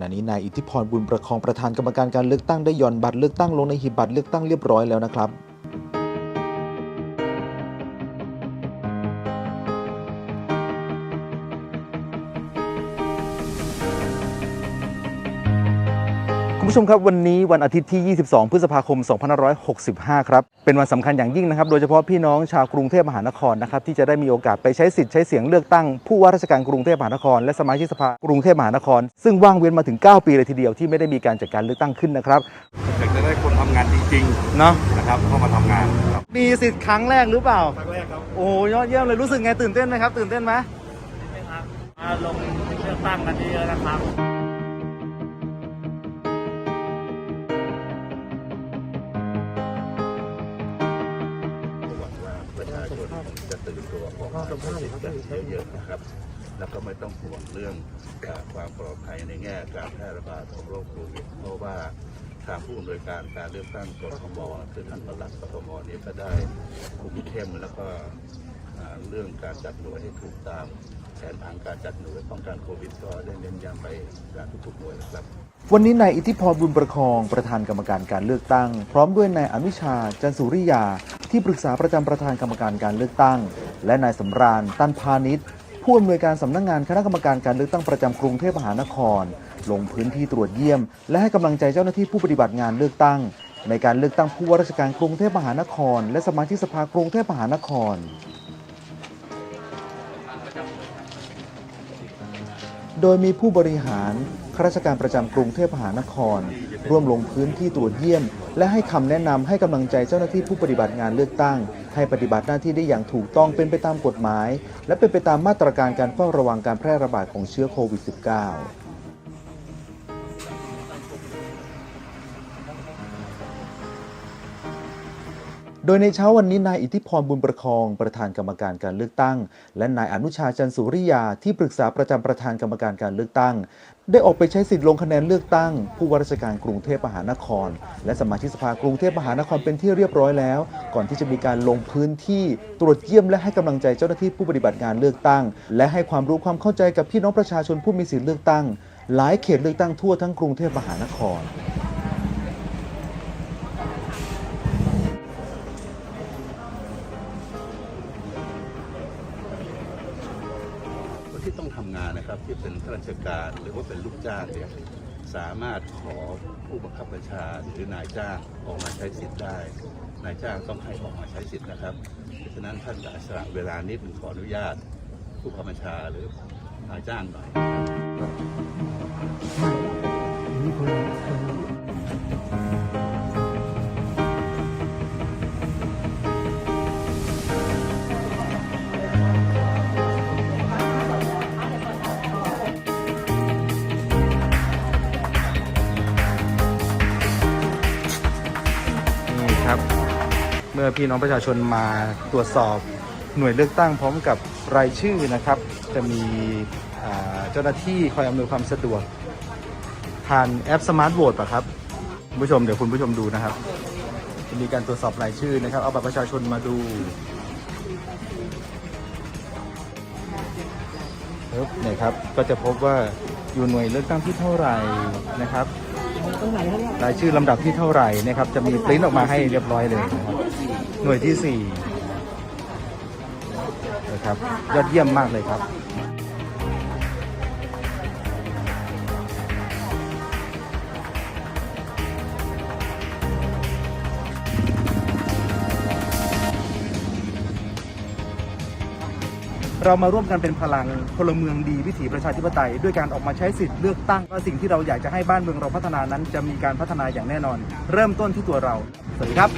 ณะนี้นายอิทธิพรบุญประคองประธานกรรมการการเลือกตั้งได้หย่อนบัตรเลือกตั้งลงในหีบบัตรเลือกตั้งเรียบร้อยแล้วนะครับ ผู้ชมครับวันนี้วันอาทิตย์ที่ 22 พฤษภาคม 2565 ครับ เป็นวันสำคัญอย่างยิ่งนะครับ โดยเฉพาะพี่น้องชาวกรุงเทพมหานครนะครับที่จะได้มีโอกาสไปใช้สิทธิ์ใช้เสียงเลือกตั้งผู้ว่าราชการกรุงเทพมหานครและสมาชิกสภากรุงเทพมหานคร ซึ่งว่างเว้นมาถึง 9 ปีเลยทีเดียวที่ไม่ได้มีการจัดการเลือกตั้งขึ้นนะครับอยากจะได้คนทำงานจริงเนาะๆนะครับเข้ามาทำงานครับมีสิทธิ์ครั้งแรกหรือเปล่าครั้งแรกครับโอ้โหยอดเยี่ยมเลยรู้สึกไงตื่นเต้นไหมครับตื่นเต้นไหมครับมาลงเลือกตั้งกันเยอะๆนะครับ ประชนจะตื่นตัวออกมาใช้สิทธิ์กันเยอะๆนะครับ แล้วก็ไม่ต้องห่วงเรื่องความปลอดภัยในแง่การแพร่ระบาดของโรคโควิดเพราะว่าทางผู้อำนวยการการเลือกตั้งกทมคือท่านประหลัดกทมนี่ยก็ได้คุมเข้มแล้วก็เรื่องการจัดหน่วยให้ถูกตามแผนผังการจัดหน่วยป้องกันโควิดก็ได้เน้นย้ำไปการทุกๆหน่วยนะครับ วันนี้นายอิทธิพรบุญประคองประธานกรรมการการเลือกตั้ง พร้อมด้วยนายอนุชาจันสุริยา ที่ปรึกษาประจำประธานกรรมการการเลือกตั้ง และนายสำราญตันพาณิชย์ผู้อำนวยการสำนักงานคณะกรรมการการเลือกตั้งประจำกรุงเทพมหานคร ลงพื้นที่ตรวจเยี่ยม และให้กำลังใจเจ้าหน้าที่ผู้ปฏิบัติงานเลือกตั้ง ในการเลือกตั้งผู้ว่าราชการกรุงเทพมหานคร และสมาชิกสภากรุงเทพมหานคร โดยมีผู้บริหารข้าราชการประจำกรุงเทพมหานคร ร่วมลงพื้นที่ตรวจเยี่ยม และให้คำแนะนำให้กำลังใจเจ้าหน้าที่ผู้ปฏิบัติงานเลือกตั้ง ให้ปฏิบัติหน้าที่ได้อย่างถูกต้องเป็นไปตามกฎหมาย และเป็นไปตามมาตรการการเฝ้าระวังการแพร่ระบาดของเชื้อโควิด -19 ดยในเช้าวันนี้นายอิทธิพรบุญประคองประธานกรรมการการเลือกตั้ง และนายอนุชาจันสุริยาที่ปรึกษาประจำประธานกรรมการการเลือกตั้ง ได้ออกไปใช้สิทธิ์ลงคะแนนเลือกตั้ง ผู้ว่าราชการกรุงเทพมหานคร และสมาชิกสภากรุงเทพมหานครเป็นที่เรียบร้อยแล้ว ก่อนที่จะมีการลงพื้นที่ตรวจเยี่ยมและให้กำลังใจเจ้าหน้าที่ผู้ปฏิบัติงานเลือกตั้ง และให้ความรู้ความเข้าใจกับพี่น้องประชาชนผู้มีสิทธิเลือกตั้ง หลายเขตเลือกตั้งทั่วทั้งกรุงเทพมหานครำงานนะครับที่เป็นข้าราชการ หรือว่าเป็นลูกจ้างเนี่ยสามารถขอผู้บังคับบัญชาหรือนายจ้างออกมาใช้สิทธิ์ได้ นายจ้างต้องให้ออกมาใช้สิทธิ์นะครับเพราะฉะนั้นท่านจะสละเวลานิดหนึ่งขออนุญาต ผู้บังคับบัญชาหรือนายจ้างหน่อย ครับ เมื่อพี่น้องประชาชนมาตรวจสอบหน่วยเลือกตั้งพร้อมกับรายชื่อนะครับ จะมีเจ้าหน้าที่คอยอำนวยความสะดวกผ่านแอปสมาร์ทโหวตป่ะครับคุณผู้ชมเดี๋ยวคุณผู้ชมดูนะครับ จะมีการตรวจสอบรายชื่อนะครับ เอาบัตรประชาชนมาดูเนี่ยครับก็จะพบว่าอยู่หน่วยเลือกตั้งที่เท่าไหร่นะครับ รายชื่อลำดับที่เท่าไหร่นะครับ จะมีปริ้นออกมาให้เรียบร้อยเลยนะครับหน่วยที่สี่นะครับยอดเยี่ยมมากเลยครับ เรามาร่วมกันเป็นพลังพลเมืองดีวิถีประชาธิปไตย ด้วยการออกมาใช้สิทธิ์เลือกตั้งว่าสิ่งที่เราอยากจะให้บ้านเมืองเราพัฒนานั้น จะมีการพัฒนาอย่างแน่นอน เริ่มต้นที่ตัวเรา สวัสดีครับ